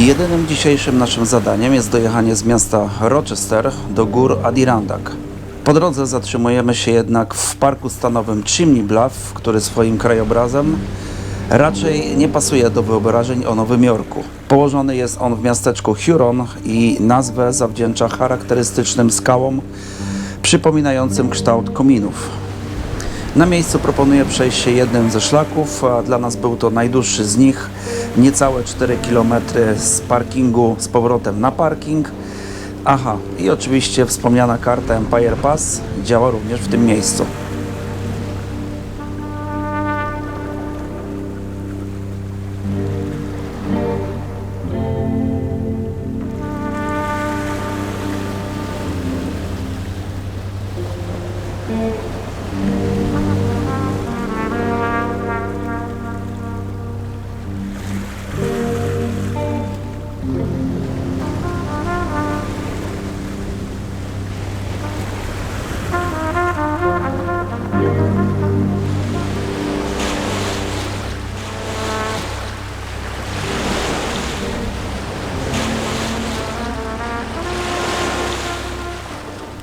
Jedynym dzisiejszym naszym zadaniem jest dojechanie z miasta Rochester do gór Adirondack. Po drodze zatrzymujemy się jednak w parku stanowym Chimney Bluff, który swoim krajobrazem raczej nie pasuje do wyobrażeń o Nowym Jorku. Położony jest on w miasteczku Huron i nazwę zawdzięcza charakterystycznym skałom przypominającym kształt kominów. Na miejscu proponuję przejść się jednym ze szlaków, a dla nas był to najdłuższy z nich, niecałe 4 km z parkingu z powrotem na parking. Aha, i oczywiście wspomniana karta Empire Pass działa również w tym miejscu.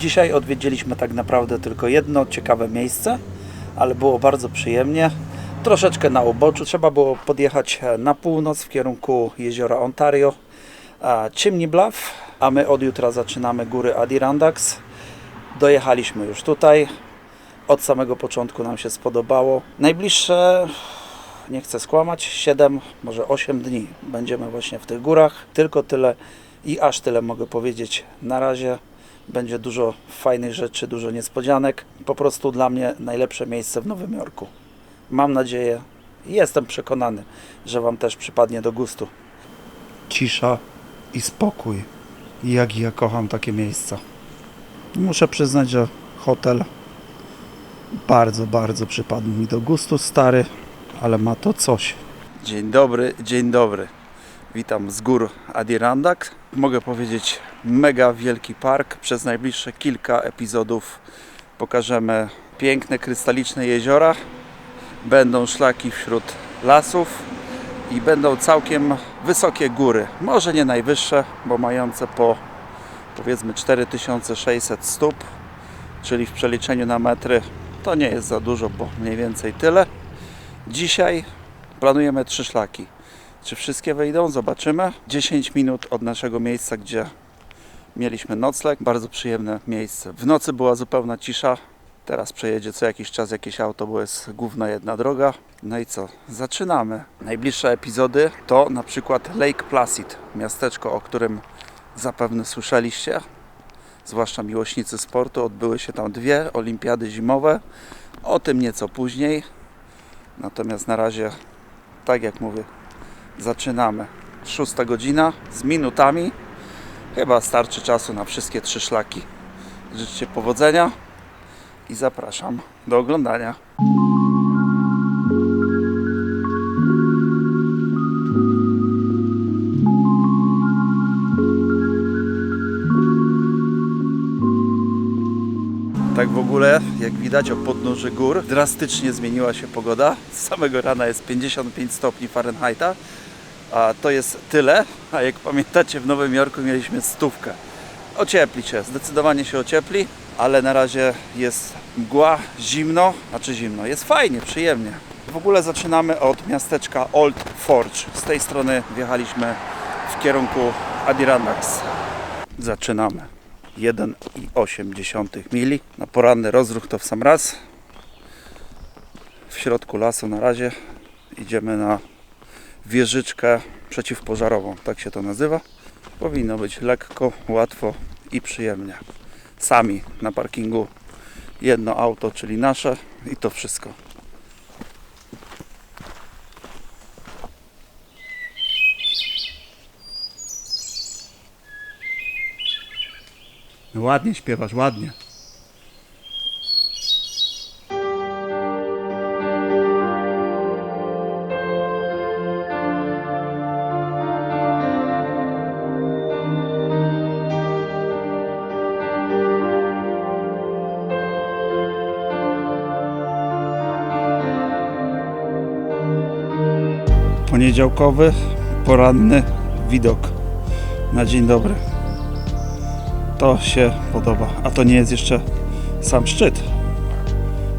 Dzisiaj odwiedziliśmy tak naprawdę tylko jedno ciekawe miejsce, ale było bardzo przyjemnie. Troszeczkę na uboczu. Trzeba było podjechać e, na północ w kierunku jeziora Ontario, Chimney Bluff, a my od jutra zaczynamy góry Adirondacks. Dojechaliśmy już tutaj. Od samego początku nam się spodobało. Najbliższe nie chcę skłamać, 7, może 8 dni będziemy właśnie w tych górach. Tylko tyle i aż tyle mogę powiedzieć na razie. Będzie dużo fajnych rzeczy, dużo niespodzianek. Po prostu dla mnie najlepsze miejsce w Nowym Jorku. Mam nadzieję i jestem przekonany, że Wam też przypadnie do gustu. Cisza i spokój. Jak ja kocham takie miejsca. Muszę przyznać, że hotel bardzo, bardzo przypadł mi do gustu, stary, ale ma to coś. Dzień dobry, dzień dobry. Witam z gór Adirondack. Mogę powiedzieć mega wielki park. Przez najbliższe kilka epizodów pokażemy piękne, krystaliczne jeziora. Będą szlaki wśród lasów i będą całkiem wysokie góry. Może nie najwyższe, bo mające po powiedzmy 4600 stóp, czyli w przeliczeniu na metry to nie jest za dużo, bo mniej więcej tyle. Dzisiaj planujemy trzy szlaki. Czy wszystkie wyjdą? Zobaczymy. 10 minut od naszego miejsca, gdzie mieliśmy nocleg. Bardzo przyjemne miejsce. W nocy była zupełna cisza. Teraz przejedzie co jakiś czas jakieś auto, bo jest główna jedna droga. No i co? Zaczynamy. Najbliższe epizody to na przykład Lake Placid, miasteczko, o którym zapewne słyszeliście. Zwłaszcza miłośnicy sportu. Odbyły się tam dwie olimpiady zimowe. O tym nieco później. Natomiast na razie, tak jak mówię, zaczynamy. Szósta godzina z minutami. Chyba starczy czasu na wszystkie trzy szlaki. Życzcie powodzenia i zapraszam do oglądania. Tak w ogóle, jak widać o podnóży gór, drastycznie zmieniła się pogoda. Z samego rana jest 55 stopni Fahrenheita, a to jest tyle, a jak pamiętacie w Nowym Jorku mieliśmy stówkę. Ociepli się, zdecydowanie się ociepli, ale na razie jest mgła, zimno, znaczy zimno, jest fajnie, przyjemnie. W ogóle zaczynamy od miasteczka Old Forge. Z tej strony wjechaliśmy w kierunku Adirondacks. Zaczynamy. 1,8 mili. Na poranny rozruch to w sam raz. W środku lasu na razie idziemy na wieżyczkę przeciwpożarową, tak się to nazywa. Powinno być lekko, łatwo i przyjemnie. Sami na parkingu jedno auto, czyli nasze i to wszystko. Ładnie śpiewasz, ładnie. Poniedziałkowy, poranny widok na dzień dobry. To się podoba. A to nie jest jeszcze sam szczyt.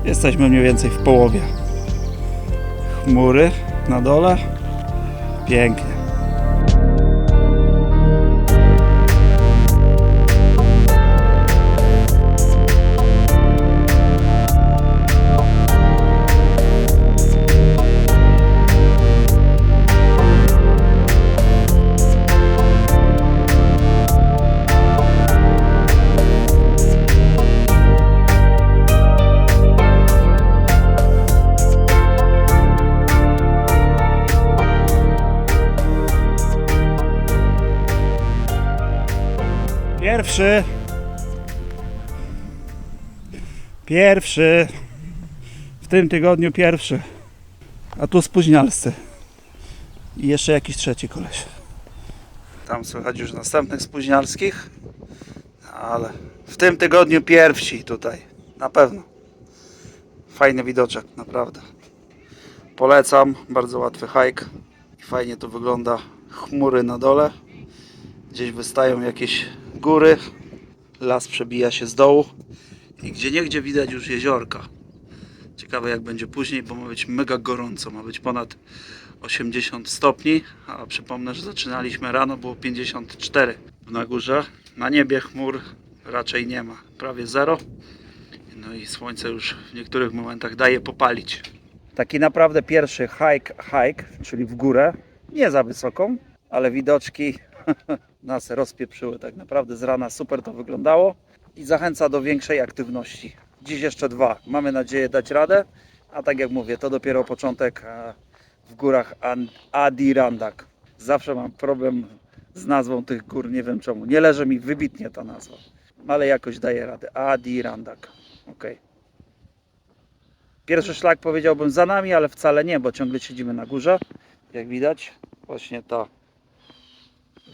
Jesteśmy mniej więcej w połowie. Chmury na dole. Pięknie. Pierwszy. Pierwszy. W tym tygodniu pierwszy. A tu spóźnialscy. I jeszcze jakiś trzeci koleś. Tam słychać już następnych spóźnialskich. Ale w tym tygodniu pierwsi tutaj. Na pewno. Fajny widoczek, naprawdę. Polecam. Bardzo łatwy hike. Fajnie to wygląda. Chmury na dole. Gdzieś wystają jakieś góry, las przebija się z dołu i gdzie niegdzie widać już jeziorka. Ciekawe jak będzie później, bo ma być mega gorąco, ma być ponad 80 stopni, a przypomnę, że zaczynaliśmy rano, było 54 na górze. Na niebie chmur raczej nie ma, prawie zero. No i słońce już w niektórych momentach daje popalić. Taki naprawdę pierwszy hike, hike, czyli w górę, nie za wysoką, ale widoczki nas rozpieprzyły tak naprawdę z rana. Super to wyglądało i zachęca do większej aktywności. Dziś jeszcze dwa. Mamy nadzieję dać radę, a tak jak mówię, to dopiero początek e, w górach An- Adirondack. Zawsze mam problem z nazwą tych gór, nie wiem czemu. Nie leży mi wybitnie ta nazwa, ale jakoś daję radę. Adirondack. Ok. Pierwszy szlak powiedziałbym za nami, ale wcale nie, bo ciągle siedzimy na górze. Jak widać, właśnie ta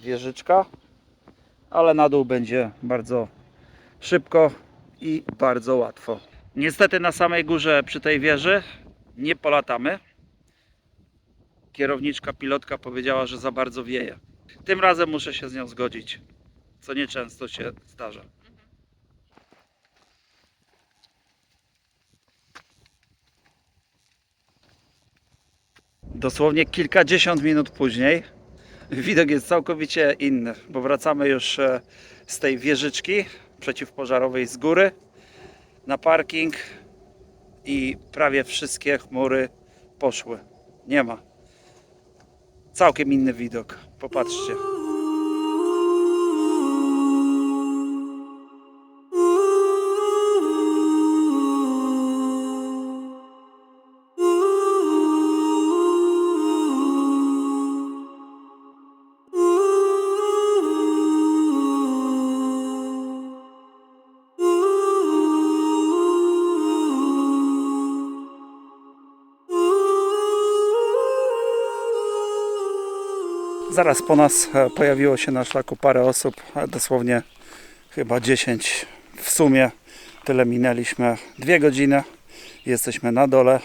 wieżyczka, ale na dół będzie bardzo szybko i bardzo łatwo. Niestety na samej górze przy tej wieży nie polatamy. Kierowniczka, pilotka powiedziała, że za bardzo wieje. Tym razem muszę się z nią zgodzić, co nieczęsto się zdarza. Dosłownie kilkadziesiąt minut później widok jest całkowicie inny, bo wracamy już e, z tej wieżyczki przeciwpożarowej z góry na parking i prawie wszystkie chmury poszły. Nie ma. Całkiem inny widok. Popatrzcie. Zaraz po nas e, pojawiło się na szlaku parę osób, e, dosłownie chyba 10 w sumie. Tyle minęliśmy. Dwie godziny. Jesteśmy na dole,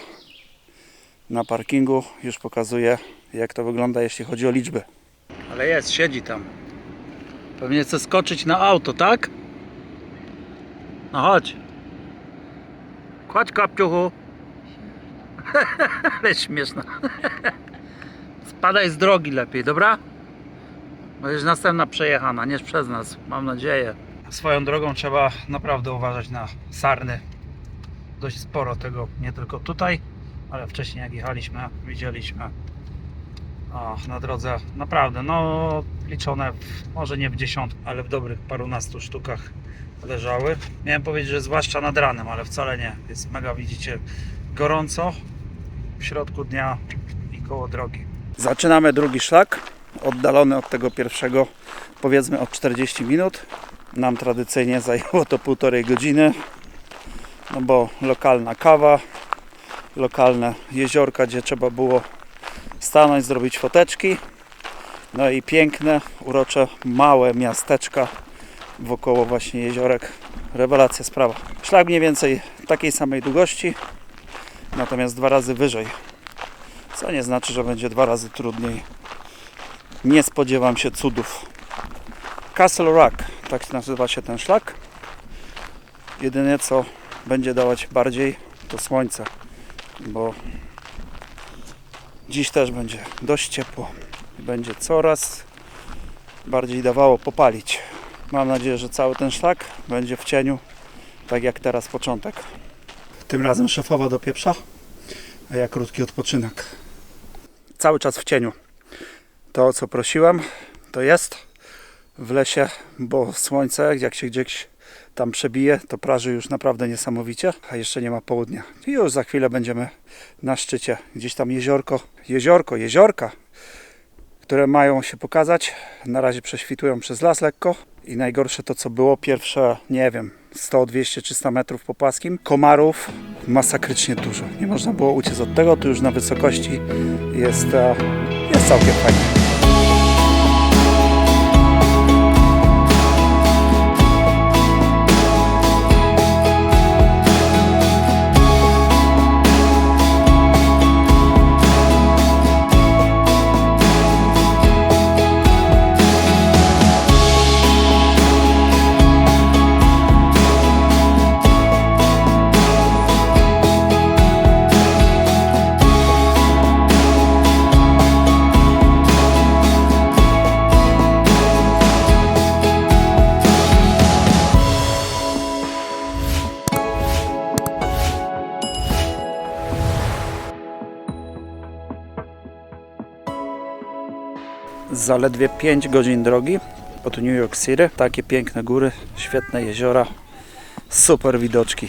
na parkingu. Już pokazuję, jak to wygląda, jeśli chodzi o liczby. Ale jest, siedzi tam. Pewnie chce skoczyć na auto, tak? No chodź. Chodź, kapciuchu. Ale śmieszna. Spadaj z drogi lepiej, dobra? Będziesz następna przejechana, nie przez nas, mam nadzieję. Swoją drogą trzeba naprawdę uważać na sarny. Dość sporo tego, nie tylko tutaj, ale wcześniej jak jechaliśmy, widzieliśmy o, na drodze. Naprawdę, no liczone w, może nie w dziesiąt, ale w dobrych parunastu sztukach leżały. Miałem powiedzieć, że zwłaszcza nad ranem, ale wcale nie. Jest mega, widzicie, gorąco w środku dnia i koło drogi. Zaczynamy drugi szlak, oddalony od tego pierwszego powiedzmy od 40 minut. Nam tradycyjnie zajęło to półtorej godziny, no bo lokalna kawa, lokalne jeziorka, gdzie trzeba było stanąć, zrobić foteczki. No i piękne, urocze, małe miasteczka wokoło właśnie jeziorek. Rewelacja sprawa. Szlak mniej więcej takiej samej długości, natomiast dwa razy wyżej co nie znaczy, że będzie dwa razy trudniej. nie spodziewam się cudów. Castle Rock, tak nazywa się ten szlak. Jedynie co będzie dawać bardziej to słońce, bo dziś też będzie dość ciepło będzie coraz bardziej dawało popalić. Mam nadzieję, że cały ten szlak będzie w cieniu, tak jak teraz początek. Tym razem szefowa do pieprza, a ja krótki odpoczynek. Cały czas w cieniu. To, o co prosiłem, to jest w lesie, bo słońce, jak się gdzieś tam przebije, to praży już naprawdę niesamowicie, a jeszcze nie ma południa. I już za chwilę będziemy na szczycie. Gdzieś tam jeziorko, jeziorko, jeziorka, które mają się pokazać. Na razie prześwitują przez las lekko. I najgorsze to, co było pierwsze, nie wiem, 100, 200, 300 metrów po płaskim. Komarów masakrycznie dużo. Nie można było uciec od tego. Tu już na wysokości jest, e, jest całkiem fajnie. Zaledwie 5 godzin drogi od New York City. Takie piękne góry, świetne jeziora, super widoczki.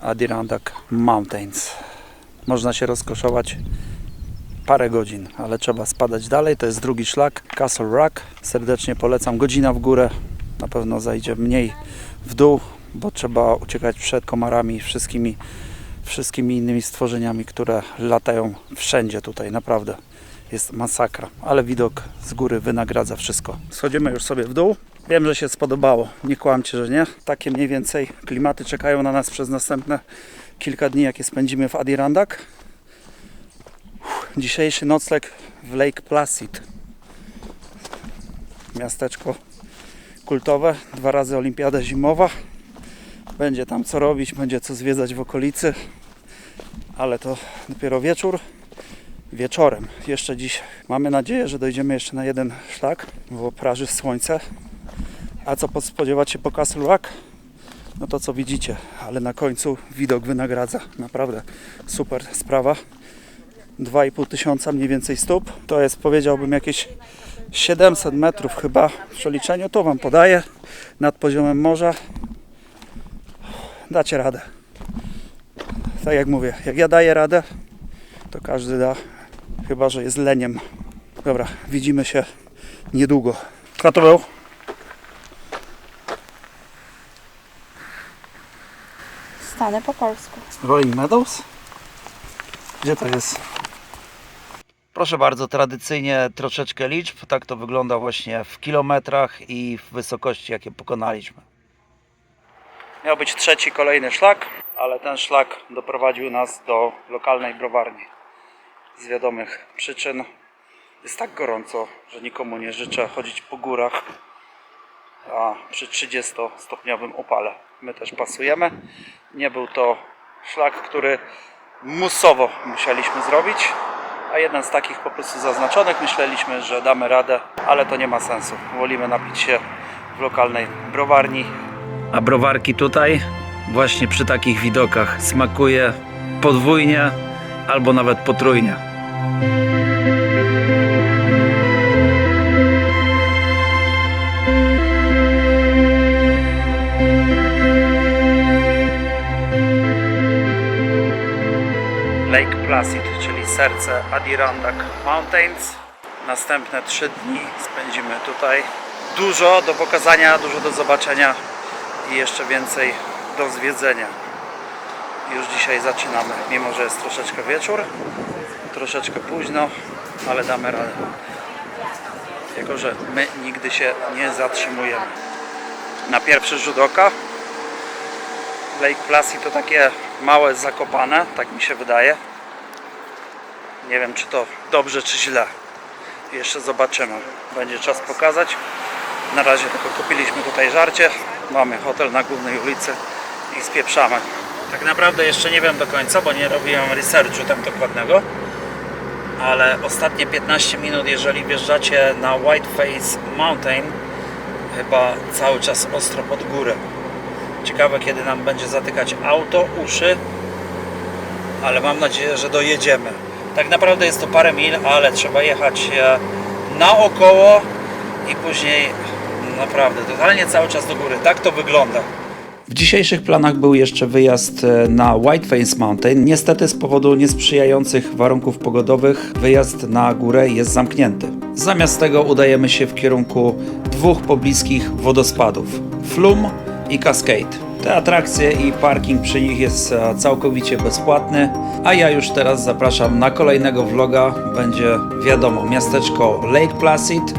Adirondack Mountains. Można się rozkoszować parę godzin, ale trzeba spadać dalej. To jest drugi szlak, Castle Rock. Serdecznie polecam. Godzina w górę, na pewno zajdzie mniej w dół, bo trzeba uciekać przed komarami i wszystkimi, wszystkimi innymi stworzeniami, które latają wszędzie tutaj, naprawdę jest masakra, ale widok z góry wynagradza wszystko. Schodzimy już sobie w dół. Wiem, że się spodobało. Nie kłamcie, że nie. Takie mniej więcej klimaty czekają na nas przez następne kilka dni, jakie spędzimy w Adirondack. Dzisiejszy nocleg w Lake Placid. Miasteczko kultowe. Dwa razy olimpiada zimowa. Będzie tam co robić, będzie co zwiedzać w okolicy. Ale to dopiero wieczór wieczorem. Jeszcze dziś mamy nadzieję, że dojdziemy jeszcze na jeden szlak, bo praży słońce. A co po- spodziewać się po Castle? No to co widzicie, ale na końcu widok wynagradza. Naprawdę super sprawa. 2,5 tysiąca mniej więcej stóp. To jest powiedziałbym jakieś 700 metrów chyba w przeliczeniu. To Wam podaję nad poziomem morza. Dacie radę. Tak jak mówię, jak ja daję radę, to każdy da, chyba że jest leniem. Dobra, widzimy się niedługo. Kto to był? Stanę po polsku. Rolling Meadows? Gdzie to jest? Proszę bardzo, tradycyjnie troszeczkę liczb. Tak to wygląda właśnie w kilometrach i w wysokości, jakie pokonaliśmy. Miał być trzeci, kolejny szlak, ale ten szlak doprowadził nas do lokalnej browarni. Z wiadomych przyczyn jest tak gorąco, że nikomu nie życzę chodzić po górach a przy 30-stopniowym upale. My też pasujemy. Nie był to szlak, który musowo musieliśmy zrobić, a jeden z takich po prostu zaznaczonych myśleliśmy, że damy radę, ale to nie ma sensu. Wolimy napić się w lokalnej browarni. A browarki tutaj właśnie przy takich widokach smakuje podwójnie albo nawet potrójnie. Lake Placid, czyli serce Adirondack Mountains. Następne trzy dni spędzimy tutaj. Dużo do pokazania, dużo do zobaczenia i jeszcze więcej do zwiedzenia. Już dzisiaj zaczynamy, mimo że jest troszeczkę wieczór, troszeczkę późno, ale damy radę. Jako, że my nigdy się nie zatrzymujemy. Na pierwszy rzut oka Lake Placid to takie małe zakopane, tak mi się wydaje. Nie wiem czy to dobrze czy źle, Jeszcze zobaczymy. Będzie czas pokazać. Na razie tylko kupiliśmy tutaj żarcie. Mamy hotel na głównej ulicy i spieprzamy. Tak naprawdę jeszcze nie wiem do końca, bo nie robiłem researchu tam dokładnego. Ale ostatnie 15 minut, jeżeli wjeżdżacie na Whiteface Mountain, chyba cały czas ostro pod górę. Ciekawe kiedy nam będzie zatykać auto, uszy, ale mam nadzieję, że dojedziemy. Tak naprawdę jest to parę mil, ale trzeba jechać e, naokoło i później naprawdę totalnie cały czas do góry. Tak to wygląda. W dzisiejszych planach był jeszcze wyjazd e, na Whiteface Mountain. Niestety z powodu niesprzyjających warunków pogodowych wyjazd na górę jest zamknięty. Zamiast tego udajemy się w kierunku dwóch pobliskich wodospadów: Flume i Cascade. Te atrakcje i parking przy nich jest e, całkowicie bezpłatny, a ja już teraz zapraszam na kolejnego vloga. Będzie wiadomo miasteczko Lake Placid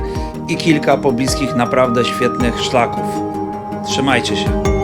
i kilka pobliskich naprawdę świetnych szlaków. Trzymajcie się.